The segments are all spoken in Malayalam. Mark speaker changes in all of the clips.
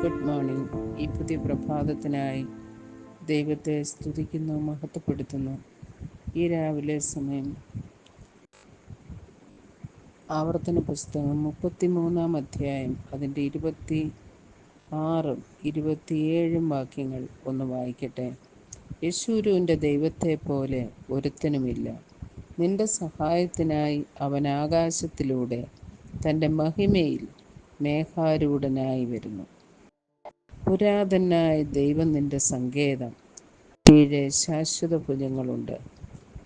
Speaker 1: സുപ്രഭാതത്തിനായി ദൈവത്തെ സ്തുതിക്കുന്നു മഹത്വപ്പെടുത്തുന്നു. ഈ രാവിലെ സമയം ആവർത്തന പുസ്തകം മുപ്പത്തിമൂന്നാം അധ്യായം അതിന്റെ ഇരുപത്തി ആറും ഇരുപത്തിയേഴും വാക്യങ്ങൾ ഒന്ന് വായിക്കട്ടെ. യശൂരുവിന്റെ ദൈവത്തെ പോലെ ഒരുത്തനുമില്ല. നിന്റെ സഹായത്തിനായി അവൻ ആകാശത്തിലൂടെ തന്റെ മഹിമയിൽ മേഘാരൂഢനായി വരുന്നു. പുരാതനായ ദൈവം നിന്റെ സങ്കേതം. കീഴെ ശാശ്വത ഭുജങ്ങളുണ്ട്.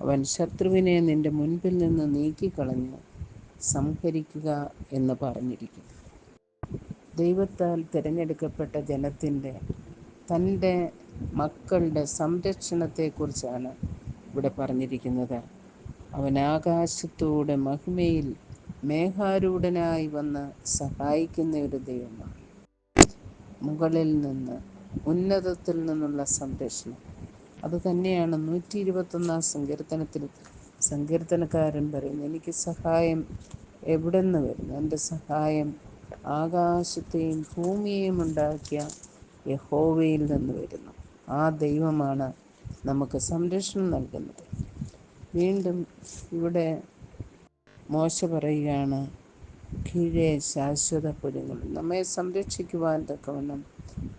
Speaker 1: അവൻ ശത്രുവിനെ നിന്റെ മുൻപിൽ നിന്ന് നീക്കിക്കളഞ്ഞു. സംഹരിക്കുക എന്ന് പറഞ്ഞിരിക്കുന്നു. ദൈവത്താൽ തിരഞ്ഞെടുക്കപ്പെട്ട ജനത്തിന്റെ തന്റെ മക്കളുടെ സംരക്ഷണത്തെക്കുറിച്ചാണ് ഇവിടെ പറഞ്ഞിരിക്കുന്നത്. അവൻ ആകാശത്തോടെ മഹിമയിൽ മേഘാരൂഢനായി വന്ന് സഹായിക്കുന്ന ഒരു ദൈവമാണ്. മുകളിൽ നിന്ന് ഉന്നതത്തിൽ നിന്നുള്ള സംരക്ഷണം. അതുതന്നെയാണ് നൂറ്റി ഇരുപത്തൊന്നാം സങ്കീർത്തനത്തിൽ സങ്കീർത്തനക്കാരൻ പറയുന്നത്. എനിക്ക് സഹായം എവിടെ നിന്ന് വരുന്നു? എന്റെ സഹായം ആകാശത്തെയും ഭൂമിയെയും ഉണ്ടാക്കിയ യഹോവയിൽ നിന്ന് വരുന്നു. ആ ദൈവമാണ് നമുക്ക് സംരക്ഷണം നൽകുന്നത്. വീണ്ടും ഇവിടെ മോശ പറയുകയാണ് കീഴെ ശാശ്വത പുരങ്ങളും നമ്മെ സംരക്ഷിക്കുവാൻ തക്കവണ്ണം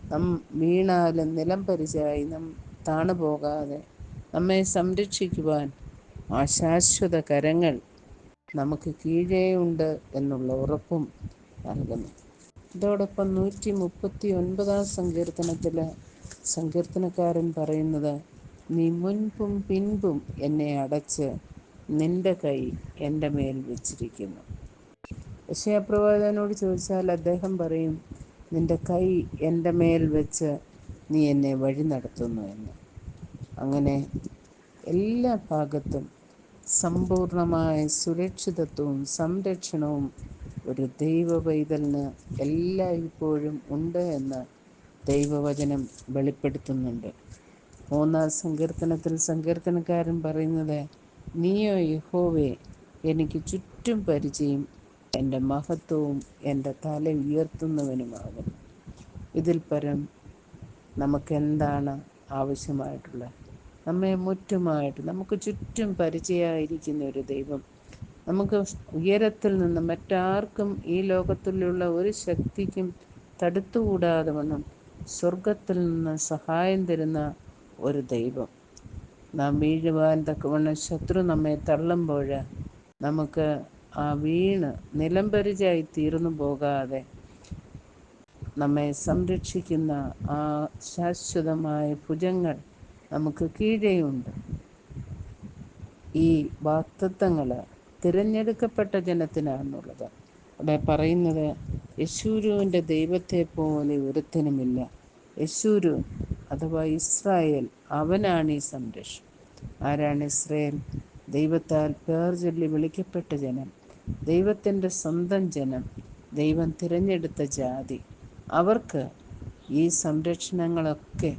Speaker 1: നം വീണാലും നിലം പരിചയായി നാം താണു പോകാതെ നമ്മെ സംരക്ഷിക്കുവാൻ ആ ശാശ്വത കരങ്ങൾ നമുക്ക് കീഴേ ഉണ്ട് എന്നുള്ള ഉറപ്പും നൽകുന്നു. ഇതോടൊപ്പം നൂറ്റി മുപ്പത്തി ഒൻപതാം സങ്കീർത്തനത്തിൽ സങ്കീർത്തനക്കാരൻ പറയുന്നത് നീ മുൻപും പിൻപും എന്നെ അടച്ച് നിന്റെ കൈ എന്റെ മേൽ വെച്ചിരിക്കുന്നു. യശയപ്രവാചകനോട് ചോദിച്ചാൽ അദ്ദേഹം പറയും നിന്റെ കൈ എന്റെ മേൽ വെച്ച് നീ എന്നെ വഴി നടത്തുന്നു എന്ന്. അങ്ങനെ എല്ലാ ഭാഗത്തും സമ്പൂർണമായ സുരക്ഷിതത്വവും സംരക്ഷണവും ഒരു ദൈവ പൈതലിന് എല്ലായ്പ്പോഴും ഉണ്ട് എന്ന് ദൈവവചനം വെളിപ്പെടുത്തുന്നുണ്ട്. മൂന്നാം സങ്കീർത്തനത്തിൽ സങ്കീർത്തനക്കാരൻ പറയുന്നത് നീയോ യഹോവേ എനിക്ക് ചുറ്റും പരിചയം എന്റെ മഹത്വവും എന്റെ തല ഉയർത്തുന്നവനുമാകുന്നു. ഇതിൽ പരം നമുക്കെന്താണ് ആവശ്യമായിട്ടുള്ളത്? നമ്മെ മുറ്റുമായിട്ട് നമുക്ക് ചുറ്റും പരിചയമായിരിക്കുന്ന ഒരു ദൈവം നമുക്ക് ഉയരത്തിൽ നിന്ന് മറ്റാർക്കും ഈ ലോകത്തിലുള്ള ഒരു ശക്തിക്കും തടുത്തുകൂടാതെ വണ്ണം സ്വർഗത്തിൽ നിന്ന് സഹായം തരുന്ന ഒരു ദൈവം. നാം വീഴുവാൻ തക്കവണ്ണം ശത്രു നമ്മെ തള്ളുമ്പോൾ നമുക്ക് വീണ് നിലംപരിചയായി തീർന്നു പോകാതെ നമ്മെ സംരക്ഷിക്കുന്ന ആ ശാശ്വതമായ ഭുജങ്ങൾ നമുക്ക് കീഴെയുണ്ട്. ഈ വാക്തത്വങ്ങൾ തിരഞ്ഞെടുക്കപ്പെട്ട ജനത്തിനാണുള്ളത് അവിടെ പറയുന്നത് യശൂരുവിന്റെ ദൈവത്തെ പോലെ ഒരുത്തനുമില്ല. യശൂരു അഥവാ ഇസ്രായേൽ അവനാണ് ഈ സംരക്ഷണം ആരാണ് ഇസ്രായേൽ? ദൈവത്താൽ പേർ ചൊല്ലി വിളിക്കപ്പെട്ട ജനം. ദൈവത്തിന്റെ സ്വന്തം ജനം ദൈവം തിരഞ്ഞെടുത്ത ജാതി. അവർക്ക് ഈ സംരക്ഷണങ്ങളൊക്കെ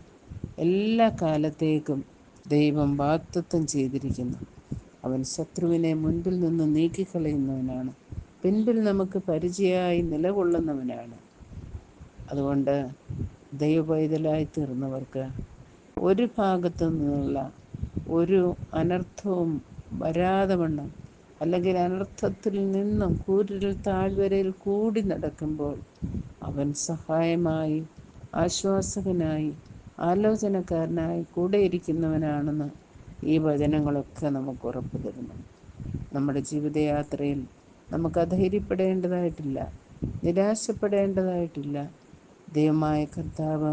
Speaker 1: എല്ലാ കാലത്തേക്കും ദൈവം വാക്തത്വം ചെയ്തിരിക്കുന്നു. അവൻ ശത്രുവിനെ മുൻപിൽ നിന്ന് നീക്കിക്കളയുന്നവനാണ്. പിൻപിൽ നമുക്ക് പരിചയമായി നിലകൊള്ളുന്നവനാണ്. അതുകൊണ്ട് ദൈവപൈതലായി തീർന്നവർക്ക് ഒരു ഭാഗത്തു നിന്നുള്ള ഒരു അനർത്ഥവും വരാതെ വണ്ണം അല്ലെങ്കിൽ അനർത്ഥത്തിൽ നിന്നും കൂരിൽ താഴ്വരയിൽ കൂടി നടക്കുമ്പോൾ അവൻ സഹായമായി ആശ്വാസകനായി ആലോചനക്കാരനായി കൂടെ ഇരിക്കുന്നവനാണെന്ന് ഈ വചനങ്ങളൊക്കെ നമുക്ക് ഉറപ്പു തരുന്നു. നമ്മുടെ ജീവിതയാത്രയിൽ നമുക്ക് അധൈര്യപ്പെടേണ്ടതായിട്ടില്ല നിരാശപ്പെടേണ്ടതായിട്ടില്ല. ദൈവമായ കർത്താവ്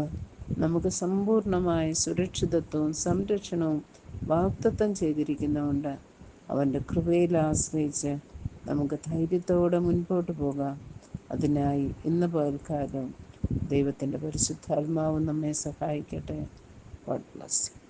Speaker 1: നമുക്ക് സമ്പൂർണമായ സുരക്ഷിതത്വവും സംരക്ഷണവും വാക്തത്വം ചെയ്തിരിക്കുന്നതുകൊണ്ട് അവന്റെ കൃപയിൽ ആശ്രയിച്ച് നമുക്ക് ധൈര്യത്തോടെ മുൻപോട്ട് പോകാം. അതിനായി ഇന്ന് പകൽക്കാലം ദൈവത്തിന്റെ പരിശുദ്ധാത്മാവ് നമ്മെ സഹായിക്കട്ടെ. God bless